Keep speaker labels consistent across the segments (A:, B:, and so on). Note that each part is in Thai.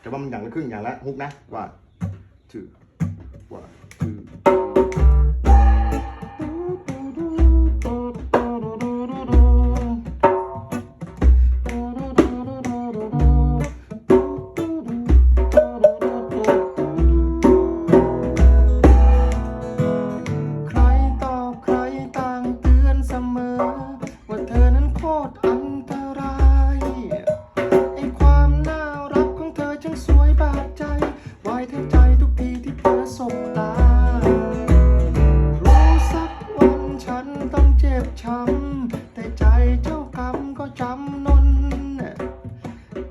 A: แต่ว่ามันอย่างละครึ่งอย่างละฮุกนะ
B: ว่า two บช้ำ แต่ใจเจ้ากรรมก็จำนน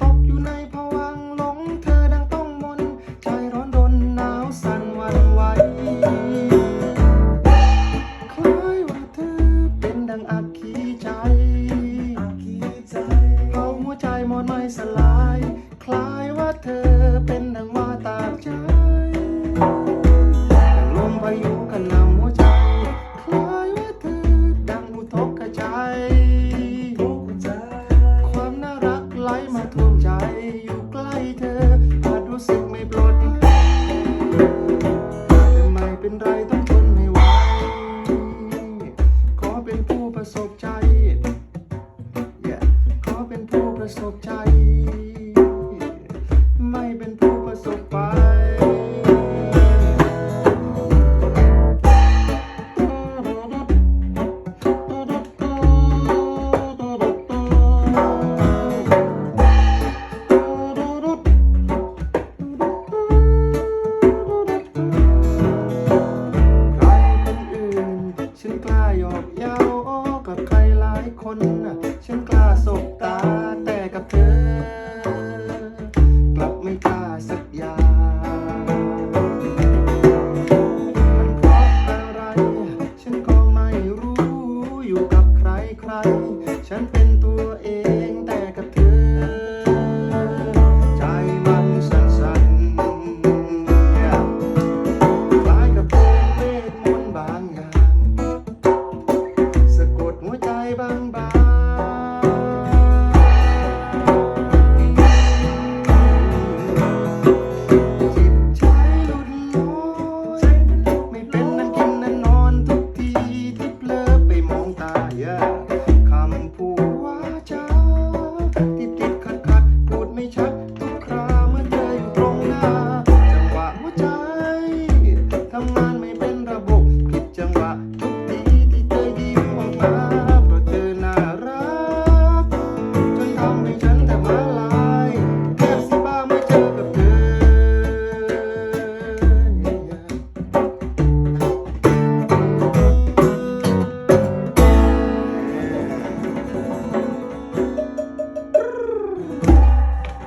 B: ตกอยู่ในภวังหลงเธอดังต้องมน ใจร้อนรนหนาวสั่นหวันไหวคล้ายว่าเธอเป็นดังอักขีใจ เผาหัวใจหมดไม่สลาย คล้ายว่าเธอเป็นดังไม้ สบใจ ไม่เป็นผู้ประสบภัยฉันกล้าหยอกเย้ากับใครหลายคน ฉันกล้าสบตา อยู่กับใครใคร ฉันเป็นตัว